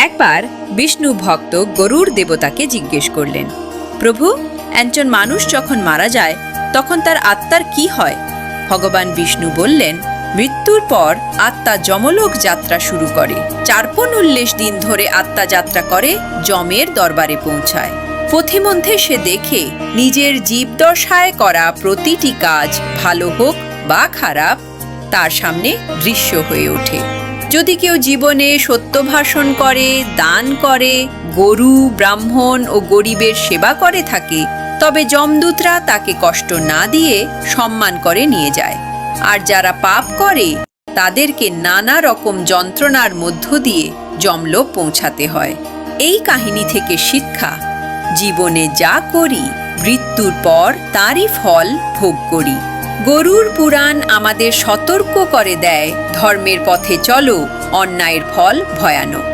একবার বিষ্ণু ভক্ত গরুর দেবতাকে জিজ্ঞেস করলেন, প্রভু, একজন মানুষ যখন মারা যায়, তখন তার আত্মার কি হয়? ভগবান বিষ্ণু বললেন, মৃত্যুর পর আত্মা যমলোক যাত্রা শুরু করে। চারপন উল্লেশ দিন ধরে আত্মা যাত্রা করে, যমের দরবারে পৌঁছায়। পথিমধ্যে সে দেখে, নিজের জীবদশায় করা প্রতিটি কাজ ভালো হোক বা খারাপ, তার সামনে দৃশ্য হয়ে ওঠে। যদি কেউ জীবনে সত্য ভাষণ করে, দান করে, গরু, ব্রাহ্মণ ও গরিবের সেবা করে থাকে, তবে যমদূতরা তাকে কষ্ট না দিয়ে সম্মান করে নিয়ে যায়। আর যারা পাপ করে, তাদেরকে নানা রকম যন্ত্রণার মধ্য দিয়ে যমলোক পৌঁছাতে হয়। এই কাহিনী থেকে শিক্ষা, জীবনে যা করি, মৃত্যুর পর তারই ফল ভোগ করি। গরুর পুরাণ আমাদের সতর্ক করে দেয় ধর্মের পথে চলো অন্যায়ের ফল ভয়ানক।